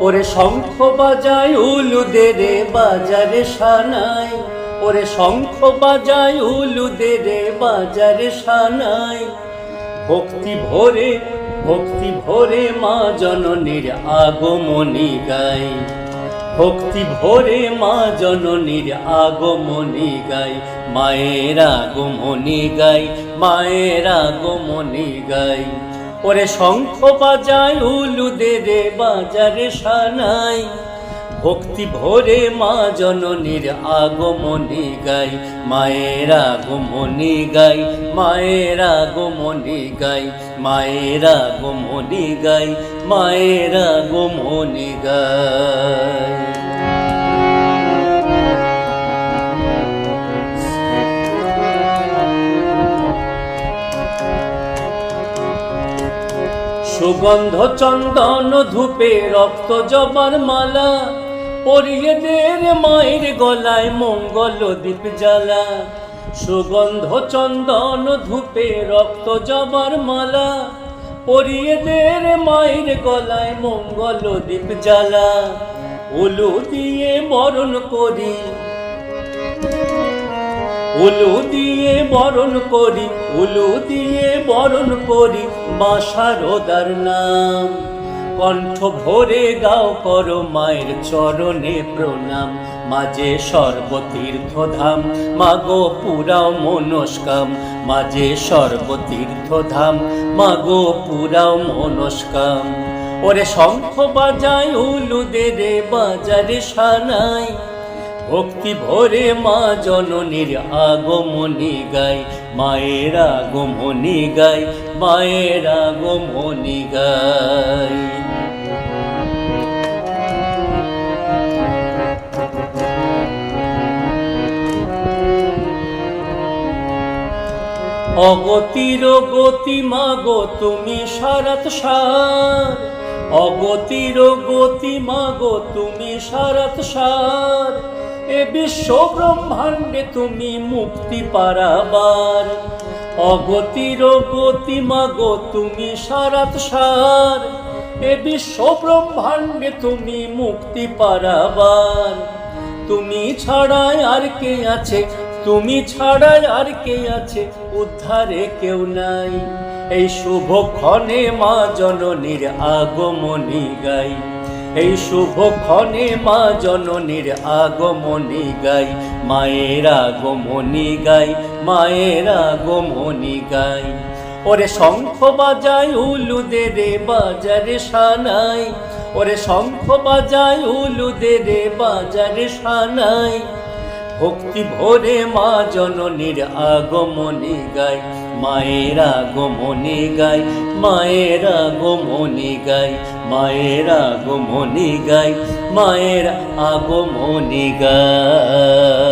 ওরে শঙ্খ বাজায় উলুদে রে বাজারে সানাই। ওরে শঙ্খ বাজায় উলুদে রে বাজারে সানাই। ভক্তি ভরে ভক্তি ভরে মা জননীর আগমনী গাই। ভক্তি ভরে মা জননীর আগমনী গাই। মায়ের আগমনী গাই, মায়ের আগমনী গাই। ওরে শঙ্খ বাজায় উলুদে রে বাজারে সানাই। ভক্তি ভরে মা জননীর আগমনী গাই, মায়ের আগমনী গাই, মায়ের আগমনী গাই, মায়ের আগমনী গাই, মায়ের আগমনী গাই। সুগন্ধ চন্দন ধূপে রক্ত জবার মালা পরিয়ে দে রে মায়ের গলায় মঙ্গল দীপ জ্বালা। সুগন্ধ চন্দন ধূপে রক্ত জবার মালা পরিয়ে দে রে মায়ের গলায় মঙ্গল দীপ জ্বালা। উলু দিয়ে বরণ করি উলু দিয়ে বরণ করি, উলু দিয়ে বরণ করি মা শারদার নাম। কণ্ঠ ভরে গাও করো মায়ের চরণে প্রণাম। মাঝে সর্বতীর্থ ধাম মাগো পুরাও মনস্কাম। মাঝে সর্বতীর্থ ধাম মাগো পুরাও মনস্কাম। ওরে শঙ্খ বাজায় উলু দে রে বাজারে সানাই। ভক্তি ভরে মা জননীর আগমনী গাই, মায়ের আগমনী গাই, মায়ের আগমনী গাই। অগতির গতি মাগো তুমি সারাত সার, অগতির গতি মাগো তুমি সারাত সার এ বিশ্ব ব্রহ্মাণ্ডে তুমি মুক্তি পারাবার। অগতির গতি মাগো তুমি সারাত সার। এ বিশ্ব ব্রহ্মাণ্ডে তুমি মুক্তি পারাবার। তুমি ছাড়াই আর কে আছে? তুমি ছাড়াই আর কে আছে? উদ্ধারে কেউ নাই। এই শুভ ক্ষণে মা জননীর আগমনী গাই। এই শুভ ক্ষণে মা জননীর আগমনী গাই, মায়ের আগমনী গাই, মায়ের আগমনী গাই। ওরে শঙ্খ বাজায় উলুদে রে বাজারে সানাই, ওরে শঙ্খ বাজায় উলুদে রে বাজারে সানাই। ভক্তি ভরে মা জননীর আগমনে গাই, মায়ের আগমনে গাই, মায়ের আগমনে গাই, মায়ের আগমনে গাই, মায়ের আগমনে গাই।